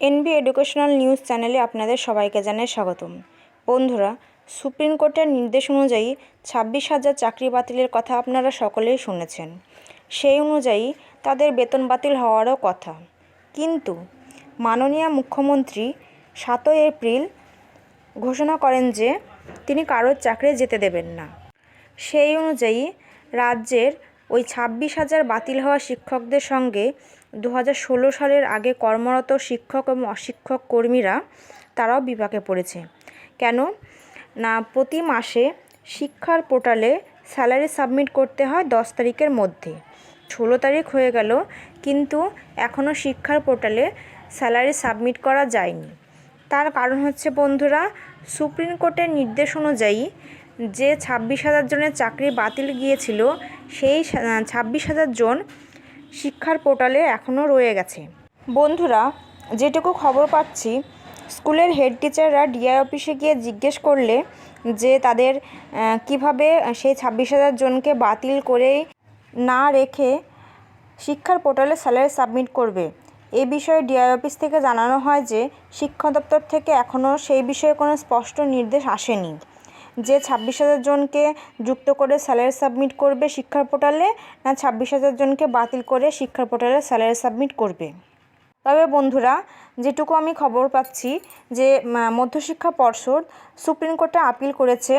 NB educational news চ্যানেলে আপনাদের সবাইকে জানাই স্বাগতম। বন্ধুরা, সুপ্রিম কোর্টের নির্দেশ অনুযায়ী ছাব্বিশ হাজার চাকরি বাতিলের কথা আপনারা সকলেই শুনেছেন। সেই অনুযায়ী তাদের বেতন বাতিল হওয়ারও কথা। কিন্তু মাননীয় মুখ্যমন্ত্রী সাতই এপ্রিল ঘোষণা করেন যে তিনি কারোর চাকরি যেতে দেবেন না। সেই অনুযায়ী রাজ্যের ওই ছাব্বিশ হাজার বাতিল হওয়া শিক্ষকদের সঙ্গে দু ষোলো সালের আগে কর্মরত শিক্ষক এবং অশিক্ষক কর্মীরা তারাও বিপাকে পড়েছে। কেন? না, প্রতি মাসে শিক্ষার পোর্টালে স্যালারি সাবমিট করতে হয় দশ তারিখের মধ্যে। ষোলো তারিখ হয়ে গেল, কিন্তু এখনও শিক্ষার পোর্টালে স্যালারি সাবমিট করা যায়নি। তার কারণ হচ্ছে বন্ধুরা, সুপ্রিম কোর্টের নির্দেশ অনুযায়ী যে ছাব্বিশ হাজার জনের চাকরি বাতিল গিয়েছিল, সেই ছাব্বিশ হাজার জন শিক্ষার পোর্টালে এখনও রয়ে গেছে। বন্ধুরা, যেটুকু খবর পাচ্ছি, স্কুলের হেড টিচাররা ডিআই অফিসে গিয়ে জিজ্ঞেস করলে যে তাদের কীভাবে সেই ছাব্বিশ হাজার জনকে বাতিল করে না রেখে শিক্ষার পোর্টালে স্যালারি সাবমিট করবে। এ বিষয়ে ডিআই অফিস থেকে জানানো হয় যে শিক্ষা দপ্তর থেকে এখনও সেই বিষয়ে কোনো স্পষ্ট নির্দেশ আসেনি। যে ছাব্বিশ হাজার জনকে যুক্ত করে স্যালারি সাবমিট করবে শিক্ষার পোর্টালে, না ছাব্বিশ হাজার জনকে বাতিল করে শিক্ষার পোর্টালে স্যালারি সাবমিট করবে। তবে বন্ধুরা, যেটুকু আমি খবর পাচ্ছি যে মধ্যশিক্ষা পর্ষদ সুপ্রিম কোর্টে আপিল করেছে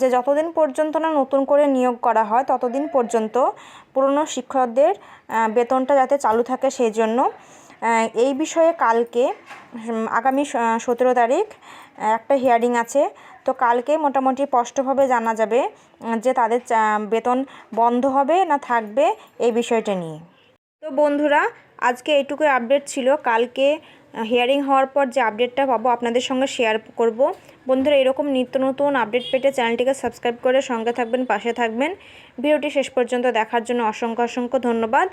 যে, যতদিন পর্যন্ত না নতুন করে নিয়োগ করা হয়, ততদিন পর্যন্ত পুরনো শিক্ষকদের বেতনটা যাতে চালু থাকে সেই জন্য এই বিষয়ে কালকে আগামী সতেরো তারিখ একটা হিয়ারিং আছে। তো কালকে মোটামুটি স্পষ্টভাবে জানা যাবে যে তাদের বেতন বন্ধ হবে না থাকবে এই বিষয়টা নিয়ে। তো বন্ধুরা, আজকে এইটুকুই আপডেট ছিল। কালকে হিয়ারিং হওয়ার পর যে আপডেটটা পাবো আপনাদের সঙ্গে শেয়ার করব। বন্ধুরা, এরকম নিত্য নতুন আপডেট পেতে চ্যানেলটিকে সাবস্ক্রাইব করে সঙ্গে থাকবেন, পাশে থাকবেন। ভিডিওটি শেষ পর্যন্ত দেখার জন্য অসংখ্য অসংখ্য ধন্যবাদ।